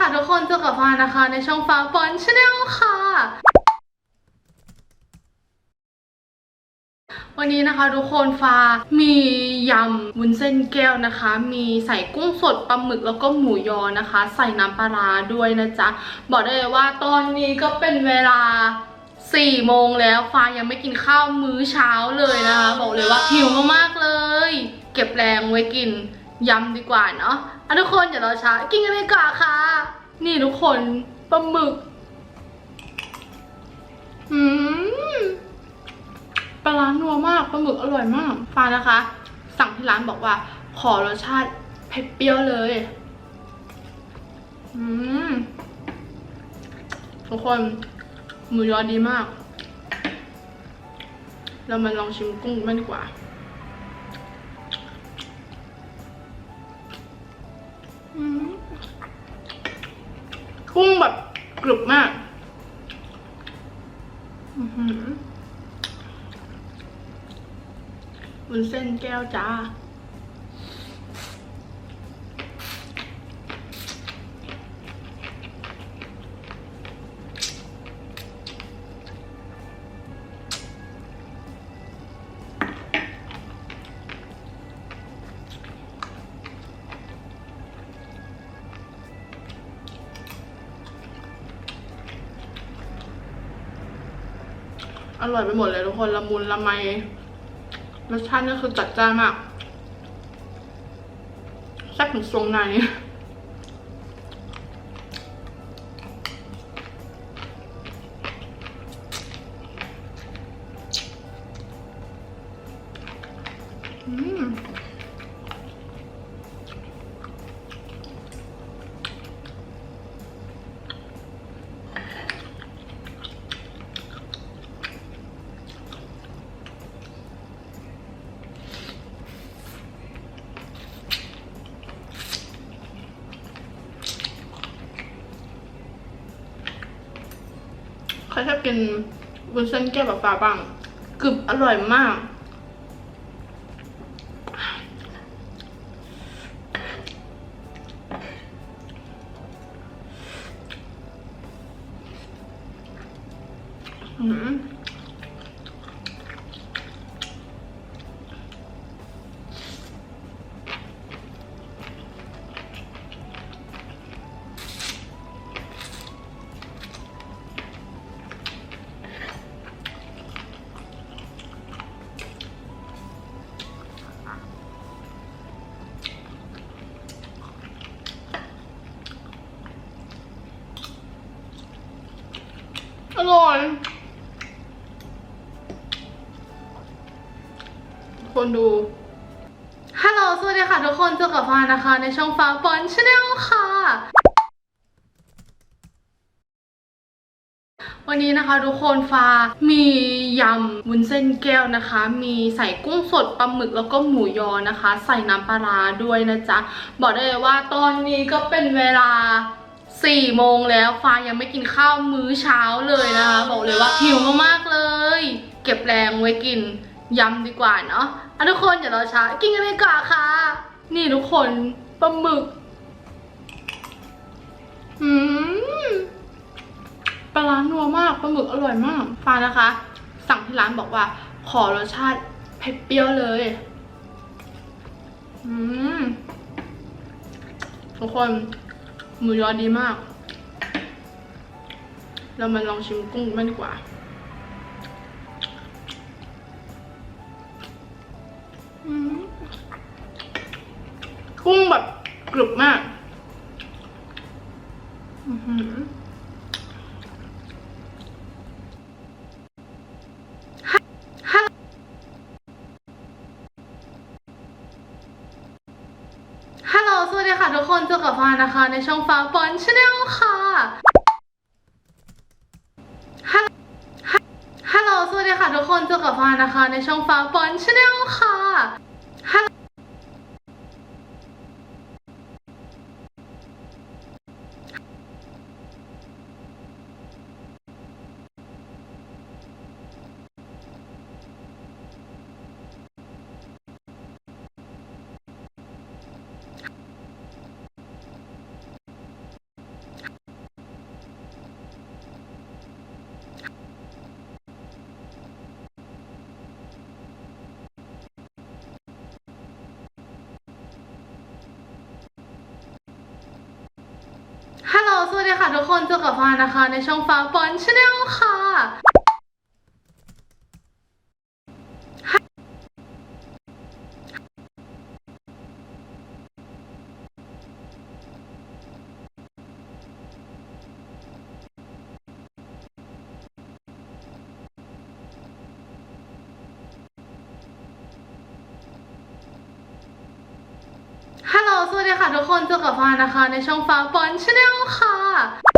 ค่ะทุกคนเจอกับฟานะคะ ในช่องฟ้าปอนชาแนลค่ะ วันนี้นะคะทุกคนฟ้ามียำวุ้นเส้นแก้วนะคะ มีใส่กุ้งสดปลาหมึกแล้วก็หมูยอนะคะ ใส่น้ำปลาร้าด้วยนะจ๊ะ บอกได้เลยว่าตอนนี้ก็เป็นเวลา4โมงแล้วฟ้ายังไม่กินข้าวมื้อเช้าเลยนะคะ บอกเลยว่าหิวมากๆเลย เก็บแรงไว้กินยำดีกว่าเนาะ อะทุกคนอย่ารอช้ากินกันเลยกว่าค่ะ นี่ทุกคนปลาหมึกอืมปลาร้านัวมากปลาหมึกอร่อยมากฟ้านะคะ สั่งที่ร้านบอกว่า ขอรสชาติเผ็ดเปรี้ยวเลย อืมทุกคนหมูยอดีมาก เรามาลองชิมกุ้งกันดีกว่า กุ้งแบบกรุบมากอือหือวุ้นเส้นแก้วจ้า อร่อยไปหมดเลยทุกคนละมุนละไมรสชาตินี่คือจัดจ้านมากแซ่บถึงทรงใน ครชอบกินวุ้นเส้นแก้วแบบฟ้าบ้างกึบอร่อยมาก อืม อร่อย คนดู ฮัลโหล สวัสดีค่ะทุกคน เจอกับฟ้านะคะ ในช่องฟ้าปอนชาแนลค่ะ วันนี้นะคะทุกคนฟ้ามียำวุ้นเส้นแก้วนะคะ มีใส่กุ้งสดปลาหมึกแล้วก็หมูยอนะคะ ใส่น้ำปลาร้าด้วยนะจ๊ะ บอกได้เลยว่าตอนนี้ก็เป็นเวลา 4โมงแล้วฟ้ายังไม่กินข้าวมื้อเช้าเลยนะคะบอกเลยว่าหิวมากๆเลย เก็บแรงไว้กินยำดีกว่าเนาะอะทุกคนอย่ารอช้ากินกันเลยดีกว่าค่ะ นี่ทุกคนปลาหมึกอืมปลาร้านัวมากปลาหมึกอร่อยมาก ฟ้านะคะ สั่งที่ร้านบอกว่า ขอรสชาติเผ็ดเปรี้ยวเลย อืมทุกคน หมูยอดีมาก เรามาลองชิมกุ้งกันดีกว่าอืมกุ้งแบบกรุบมาก อือหือ ฮัลโหล สวัสดีค่ะทุกคนเจอกับฟ้านะคะ ในช่องฟ้าปอนชาแนลค่ะฮัลโหลสวัสดีค่ะทุกคนเจอกับฟ้านะคะ ในช่องฟ้าปอนชาแนลค่ะ วัสดีค่ะทุกคนเจอกับฟานะคะในช่องฟ้าปอลชาแนลค่ะ วัสดีค่ะทุกคนเจอกับฟ้านะคะในช่องฟ้าปอนชาแนลค่ะ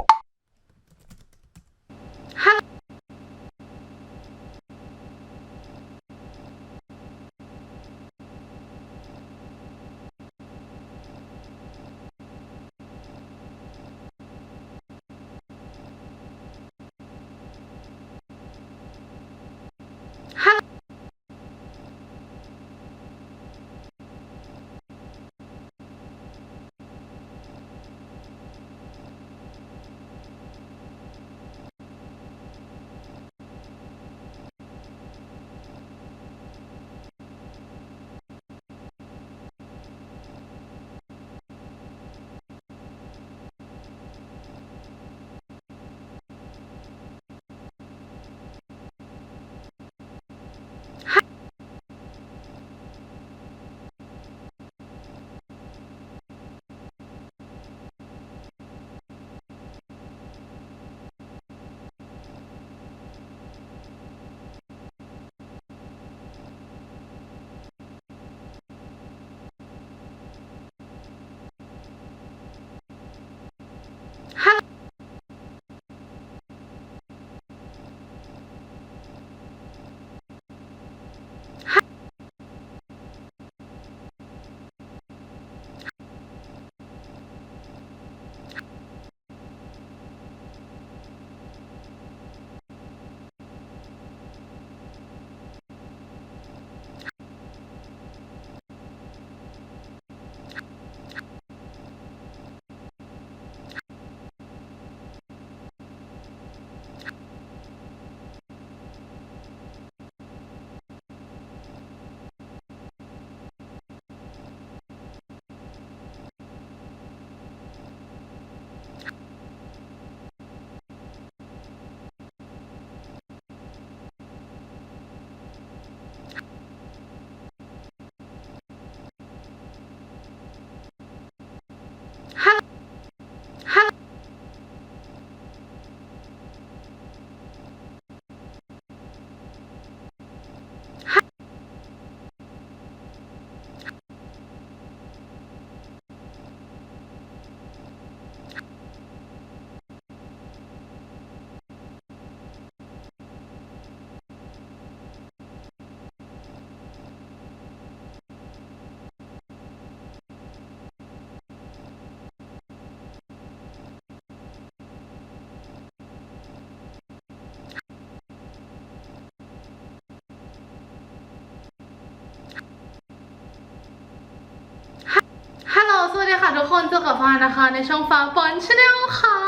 วัสดีค่ะทุกคนเจอกับฟ้านะคะ ในช่องฟ้าปอนชาแนลค่ะ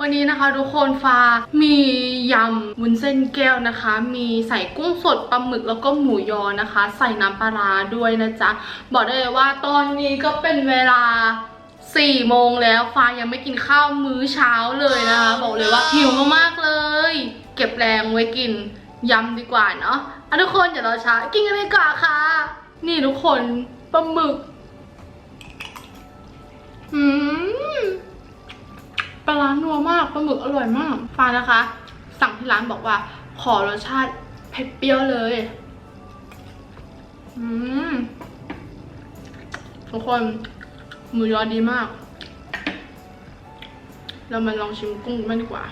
วันนี้นะคะทุกคนฟ้ามียำวุ้นเส้นแก้วนะคะ มีใส่กุ้งสดปลาหมึกแล้วก็หมูยอนะคะ ใส่น้ำปลาร้าด้วยนะจ๊ะ บอกได้เลยว่าตอนนี้ก็เป็นเวลา4โมงแล้วฟ้ายังไม่กินข้าวมื้อเช้าเลยนะคะ บอกเลยว่าหิวมากๆเลย เก็บแรงไว้กินยำดีกว่าเนาะ อะทุกคนอย่ารอช้ากินกันเลยกว่าค่ะ นี่ทุกคนปลาหมึกอืมปลาร้านัวมากปลาหมึกอร่อยมากฟ้านะคะ สั่งที่ร้านบอกว่า ขอรสชาติเผ็ดเปรี้ยวเลย อืมทุกคนหมูยอดีมาก เรามาลองชิมกุ้งกันดีกว่า